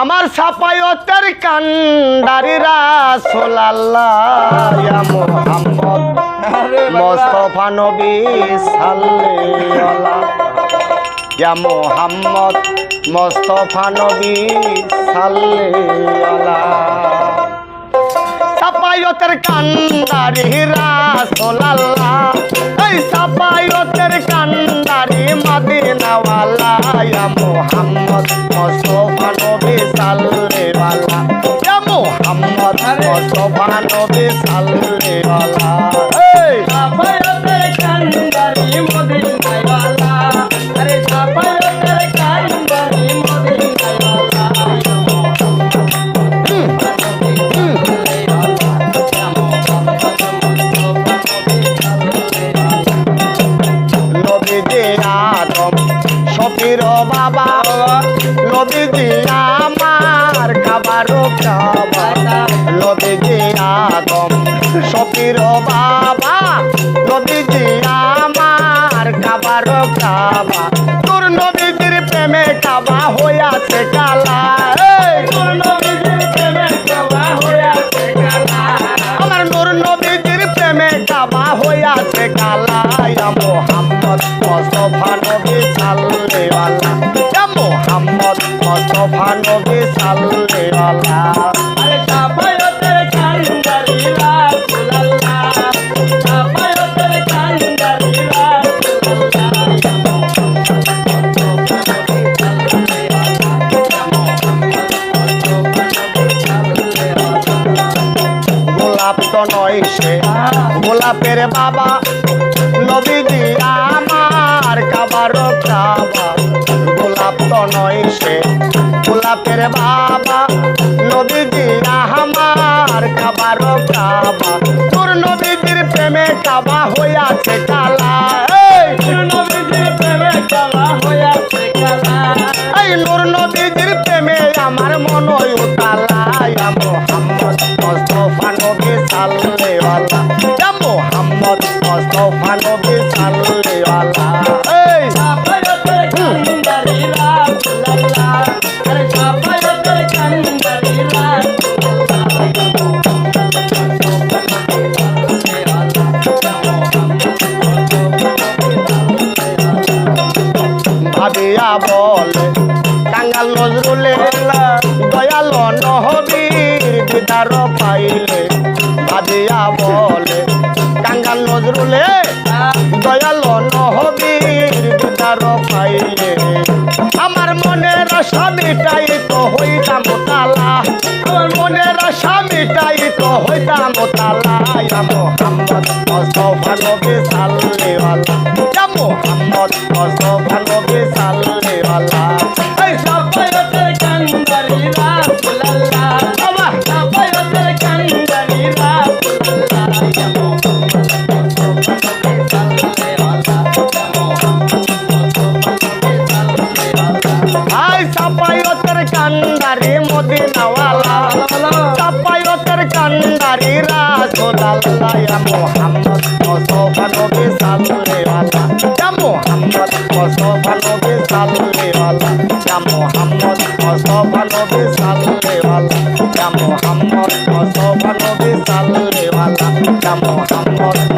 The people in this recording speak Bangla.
আমার সাপায়তের কান্ডারি রাসূল আল্লাহ ইয়া মুহাম্মদ। মোস্তফা নবী সাল্লাল্লাহ ইয়া মুহাম্মদ। মোস্তফা নবী সাল্লাল্লাহ সাপায়তের কান্দারি রাসোলাল্লাহ। এই সাপায়তের কান্দারি মদিনাওয়ালা ইয়া মুহাম্মদ। মুস্তাফা মুহাম্মদ মুস্তাফা নবী সাল্লাল্লাহ এই বাবা নদী দিয়া মার খাবার। নদী দিয়া গম সফির বাবা নদী নবীজি আমার খাবার। খাবা তোর নদীদের প্রেমে খাবা হইয়াছে কালা। নবী সাল্লাল্লাহ ইয়া মোহাম্মদ মুস্তাফা নবী সাল্লাল্লাহ আরে সাফায়তের কান্দারি রাসূলুল্লাহ সাফায়তের গোলাপ তো নয় সে, গোলাপের বাবা নবীজি আমার কাবার কাবা গোলাপ তো নয় সে। গোলাপের বাবা নবীজি আমার কাবার কাবা তোর নবীজির প্রেমে কাবা হইয়াছে কালা। নবীজির প্রেমে কালা হইয়াছে কালা। এই নূর নবীজির প্রেমে আমার মন উতালা মোহাম্মদ মুস্তাফা নবী সাল্লাল্লাহ ভাবিয়া বলে টাঙ্গাল নজরুলে দয়াল নহবীর দিদার পাইলে ভাবিয়া বলে টাঙ্গাল নজরুলে দয়াল নহবীর দিদার পাইলে। আমার মনের স্বামীটাই তো হইতাম তালা আমার মনের স্বামীটাই তো হইতাম তালা মোহাম্মদ। সাল্লাল্লাহ এই সাফায়তের কান্দারি রাসূলুল্লাহ বাবা সাফায়তের কান্দারি আই সাপায়তের কান্দারি মদিনাওয়ালা সাপায়তের কান্দারি রাসূলুল্লাহ ইয়া মুহাম্মদ মুস্তাফা নবী সাল্লাল্লাহ ইয়া সাল্লাল্লাহ ইয়া মুহাম্মদ মুস্তাফা নবী সাল্লাল্লাহ ইয়া মুহাম্মদ মুস্তাফা নবী সাল্লাল্লাহ ইয়া মুহাম্মদ